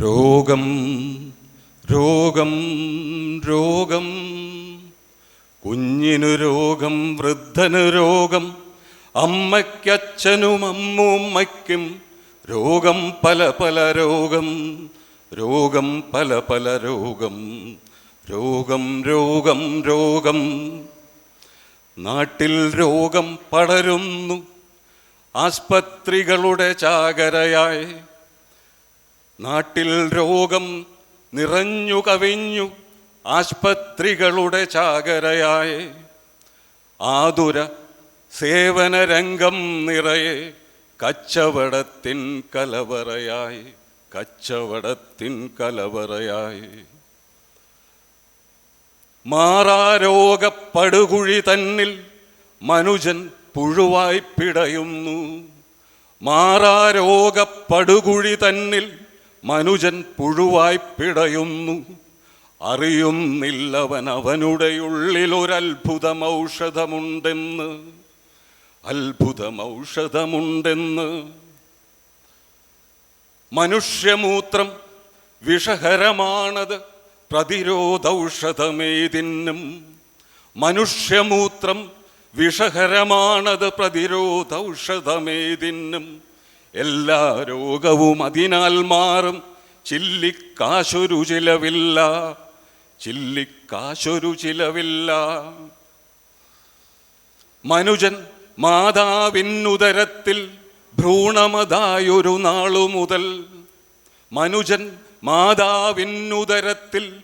രോഗം രോഗം രോഗം. കുഞ്ഞിനു രോഗം വൃദ്ധനു രോഗം അമ്മയ്ക്കച്ഛനും അമ്മൂമ്മയ്ക്കും രോഗം പല പല രോഗം. രോഗം പല പല രോഗം. രോഗം രോഗം രോഗം. നാട്ടിൽ രോഗം പടരുന്നു. ആസ്പത്രികളുടെ ചാകരയായി നാട്ടിൽ രോഗം നിറഞ്ഞു കവിഞ്ഞു ആശുപത്രികളുടെ ചാകരയായി. ആതുര സേവന രംഗം നിറയെ കച്ചവടത്തിൻ കലവറയായി കച്ചവടത്തിൻ കലവറയായി. മാറാരോഗപ്പടുകുഴി തന്നിൽ മനുജൻ പുഴുവായി പിടയുന്നു. മാറാരോഗപ്പടുകുഴി തന്നിൽ മനുജൻ പുഴുവായി പിടയുന്നു. അറിയുന്നില്ലവൻ അവനുടെ ഉള്ളിൽ ഒരത്ഭുതം ഔഷധമുണ്ടെന്ന് അത്ഭുതം ഔഷധമുണ്ടെന്ന് മനുഷ്യമൂത്രം വിഷഹരമാണത്. പ്രതിരോധൌഷധമേതിന്നും. മനുഷ്യമൂത്രം വിഷഹരമാണത്. പ്രതിരോധൌഷധമേതിന്നും. എല്ലാ രോഗവും അതിനാൽ മാറും. ചില്ലിക്കാശൊരു ചിലവില്ല. ചില്ലിക്കാശൊരു ചിലവില്ല. മനുജൻ മാതാവിനുദരത്തിൽ ഭ്രൂണമതായൊരു നാളു മുതൽ മനുജൻ മാതാവിനുദരത്തിൽ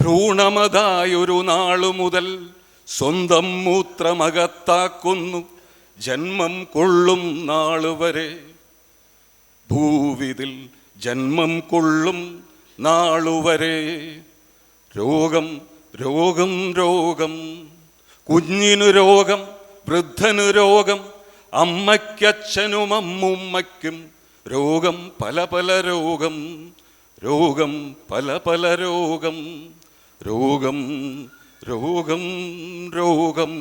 ഭ്രൂണമതായൊരു നാളു മുതൽ സ്വന്തം മൂത്രമകത്താക്കുന്നു. ജന്മം കൊള്ളും നാൾ വരെ. ഭൂവിതിൽ ജന്മം കൊള്ളും നാളുവരെ. രോഗം രോഗം രോഗം. കുഞ്ഞിനു രോഗം വൃദ്ധനു രോഗം. അമ്മയ്ക്കച്ഛനും അമ്മുമ്മയ്ക്കും രോഗം പല പല രോഗം. രോഗം പല പല രോഗം. രോഗം രോഗം രോഗം.